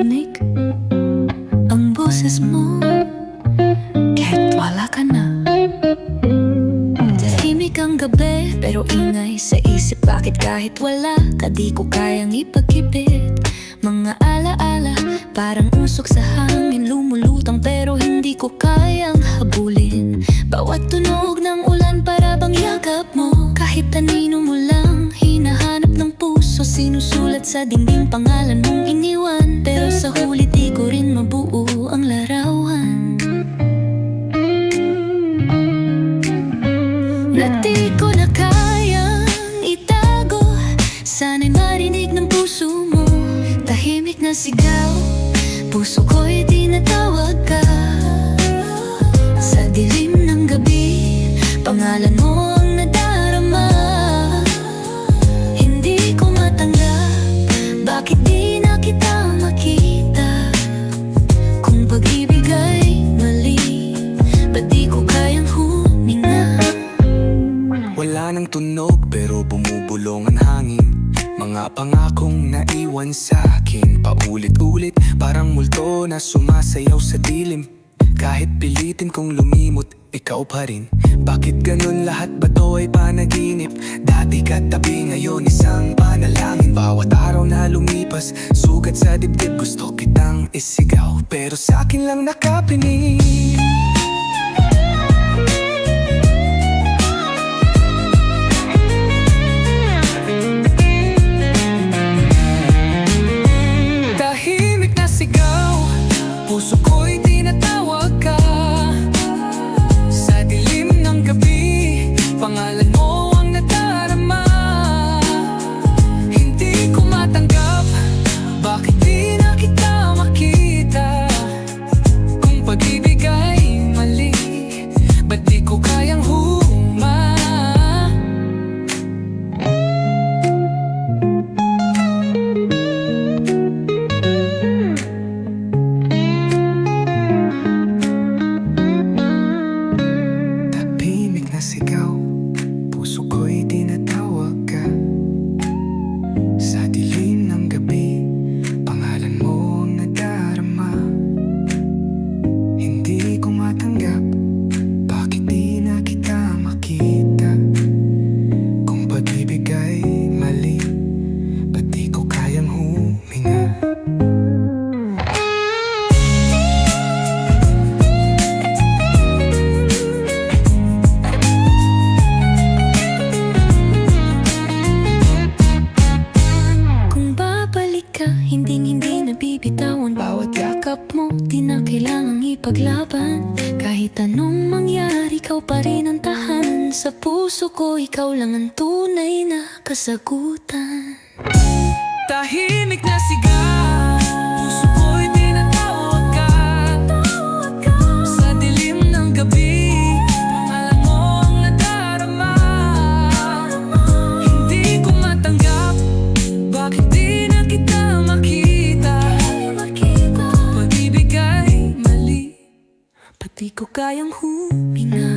marinig Ang boses mo Kahit wala ka na. Tahimik ang gabi Pero ingay sa isip. Bakit kahit wala ka Di ko kayang ipagkibit Mga alaala Parang usok sa hangin Lumulutang pero hindi ko kayang habulin. Bawat tunog ng ulan Para bang yakap mo? Kahit tanino mo lang Hinahanap ng puso Sinusulat sa dingding pangalan mo. Na di ko na kayang itago. Sana'y marinig ng puso mo. Tahimik na sigaw. Puso ko'y tinatawag ka. Sa dilim ng gabi Pangalan mo ang nadarama. Hindi ko matanggap. Bakit di na kita Wala nang tunog pero bumubulong ang hangin. Mga pangakong naiwan sa akin Paulit-ulit parang multo na sumasayaw sa dilim. Kahit pilitin kong lumimot, ikaw pa rin. Bakit ganun lahat? Ba to ay panaginip? Dati katabi ngayon isang panalangin. Bawat araw na lumipas, sugat sa dibdib Gusto kitang isigaw. Pero sa akin lang nakapinig babalik ka, hindi hindi nabibitawan. Bawat yakap mo, di na kailangang ipaglaban. Kahit anong mangyari, ikaw pa rin ang tahanan Sa puso ko, ikaw lang ang tunay na kasagutan. Tahimik na sigaw Pati ko kayang huminga